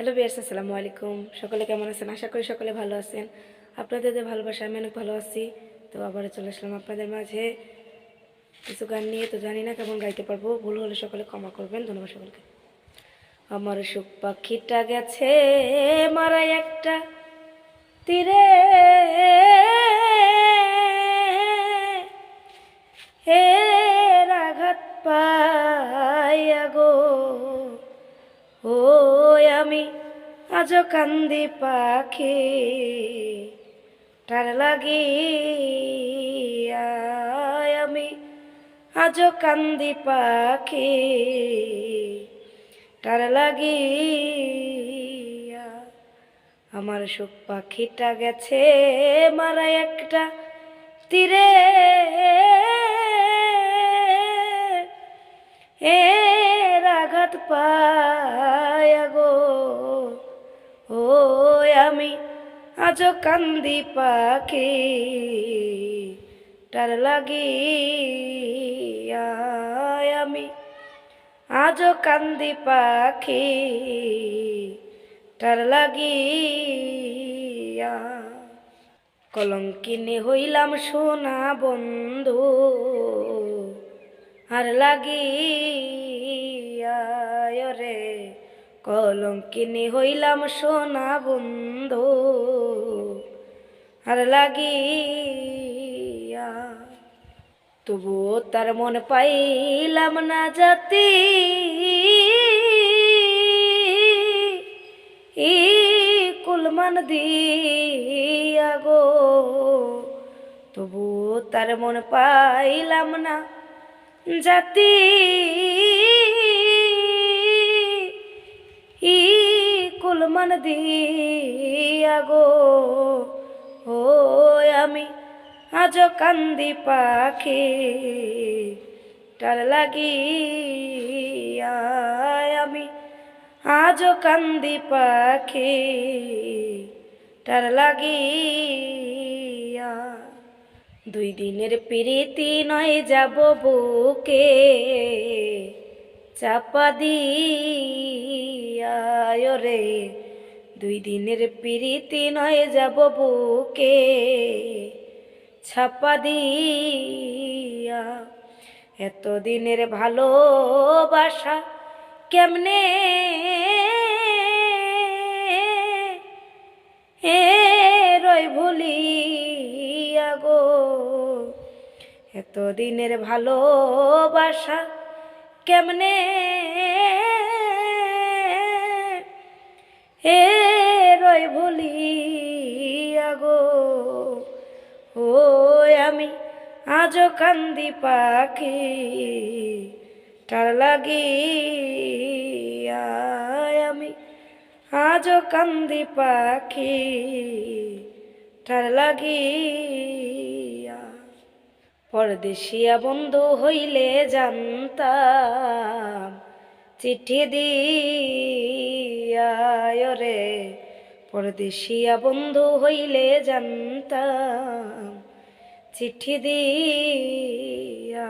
Hello বিয়ার্স, আসসালামু আলাইকুম। সকলে কেমন আছেন? আশা করি সকলে ভালো আছেন। আপনাদের যে ভালোবাসা আমি অনেক ভালো আছি। তো আবার চলে আসলাম আপনাদের মাঝে। কিছু গান নিয়ে তো জানি না কেমন গাইতে পারব। ভুল হলে সকলে ক্ষমা করবেন। ধন্যবাদ সকলকে। আমার সুখ পাখিটা গেছে মারা একটা তীরে। আজ কান্দি পাখি, তার লাগি আমি। আজ কান্দি পাখি, তার লাগি আমার সুখ পাখিটা গেছে মারা একটা তীরে। এ আঘাত পায় গো আমি আজ কান্দি পাখি। তার লাগি আমি আজ কান্দি পাখি। তার লাগিয়া কলঙ্কিনী হইলাম সোনা বন্ধু, আর লাগিয়া কলঙ্কিনী হইলাম সোনা বন্ধু, আর লাগিয়া তবুও তার মন পাইলাম না জাতি। ই কুলমান দিয়া গো তবু তার মন পাইলাম না জাতি। দিয়া গো। ও আমি আজ কান্দি পাখি, তার লাগি আমি আজ কান্দি পাখি, তার লাগিয়া। দুই দিনের প্রীতি নয় যাব বুকে, চাপা দিয়া রে দুই দিনের প্রীতি নয় যাব বুকে, ছাপা দিয়া। এতদিনের ভালোবাসা কেমনে? এ রই ভুলিয়া গো। এতদিনের ভালোবাসা কেমনে? হে রই ভুলিয়া গো। ও আমি আজ কান্দি পাখি, তার লাগি আমি আজ কান্দি পাখি, তার লাগিয়া। পরদেশিয়া বন্ধু হইলে জানতাম, চিঠি দিয়া রে পরদেশিয়া বন্ধু হইলে জানতাম, চিঠি দিয়া।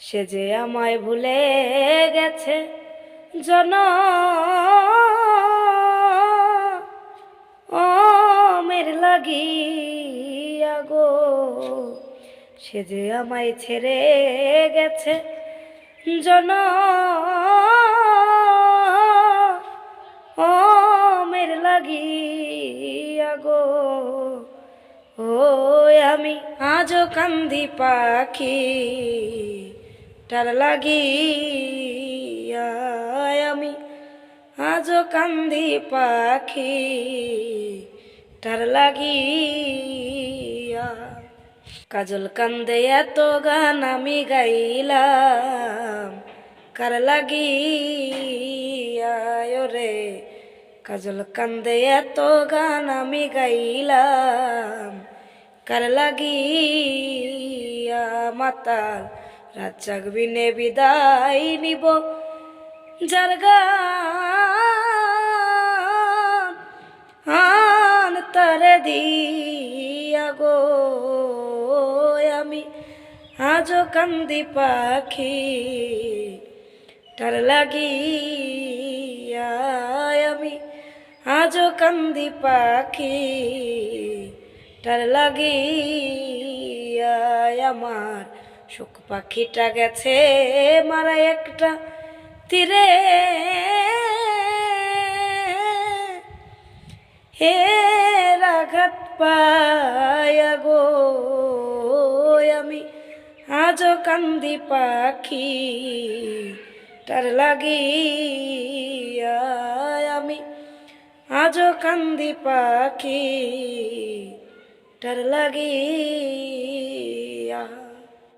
সে যে আমায় ভুলে গেছে জন ও মের লাগিয়া গো। সে যে আমায় ছেড়ে গেছে জন ও মের লাগিয়া গো। ও, আমি আজও কান্দি পাখি, তার লাগিয়া আমি আজও কান্দি পাখি, তার লাগিয়া। কাজল কান্দে এত গান আমি গাইলাম, কার লাগিয়া রে কাজল কান্দে এত গান আমি গাইলাম। কার লাগিয়া মাতাল রাত জাগবিনে বিদায় নিব। যার গান তারে দিয়া গো। আমি আজও কান্দি পাখি। তার লাগিয়া আজও কান্দি পাখি, তার লাগিয়া আমার সুখ পাখিটা গেছে মারা একটা তীরে। হে রাঘাত পায়া গো, আমি আজও কান্দি পাখি, তার লাগিয়া আজও কান্দি পাখি টার লাগিয়া